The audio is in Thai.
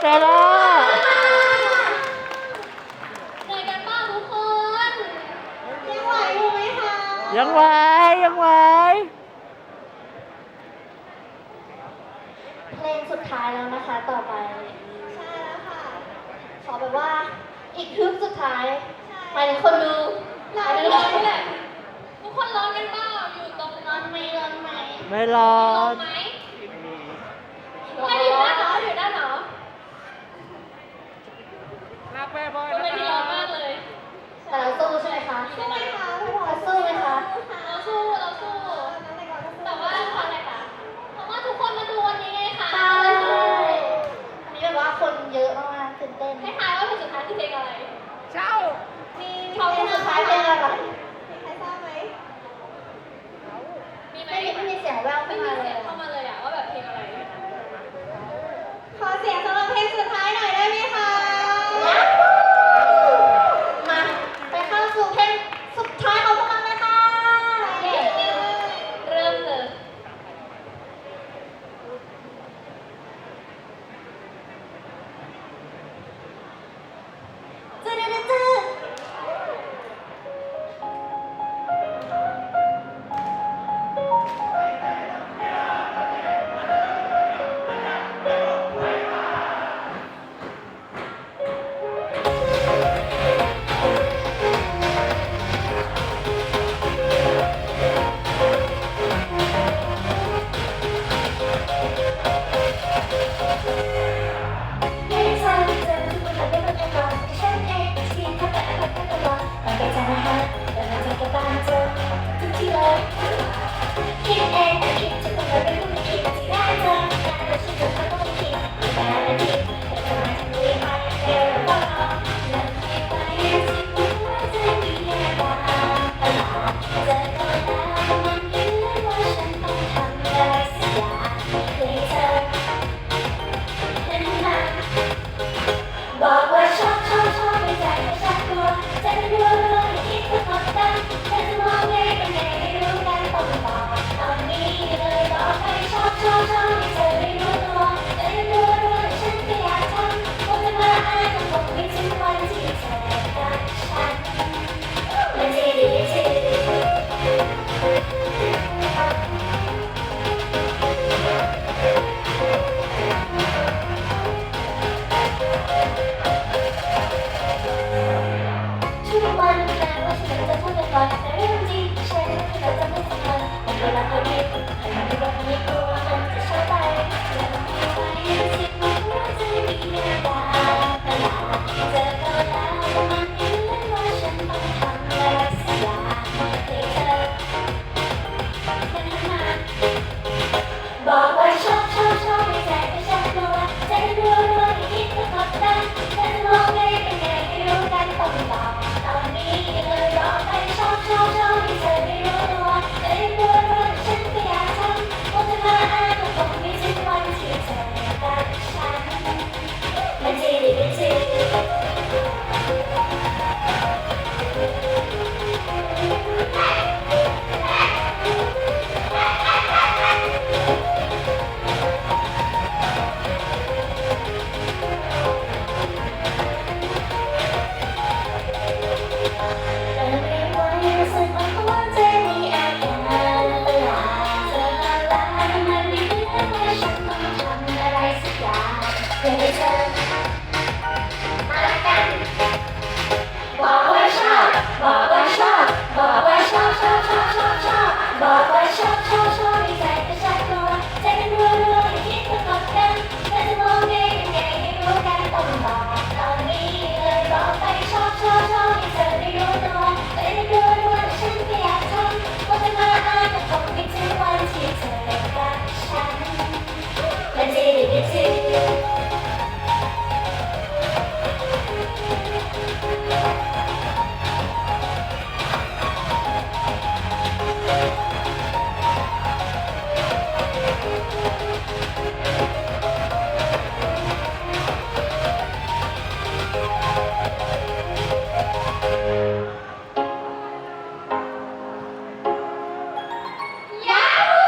เจล่าเหนื่อยกันบ้างทุกคนยังไหวอยู่ไหมคะยังไหวยังไหวเพลงสุดท้ายแล้วนะคะต่อไป ใช่แล้วค่ะ ขอแบบว่าอีกทึบสุดท้ายหมายถึคนดูหลายคนแหละทุกคนร้อนกันบ้างอยู่ตรงร้อนไหมร้อนไหมไม่ร้อน ตื่นเต้นให้ทายว่าเพลงสุดท้ายคือเพลงอะไร เช่ามีมีเพลงสุดท้ายเพลงอะไรมีใครทราบไหมมีไหมไม่มีไม่มีเสียงแววไม่เมีเสียงเข้ามาเลยอะว่าแบบเพลงอะไร ขอเสียง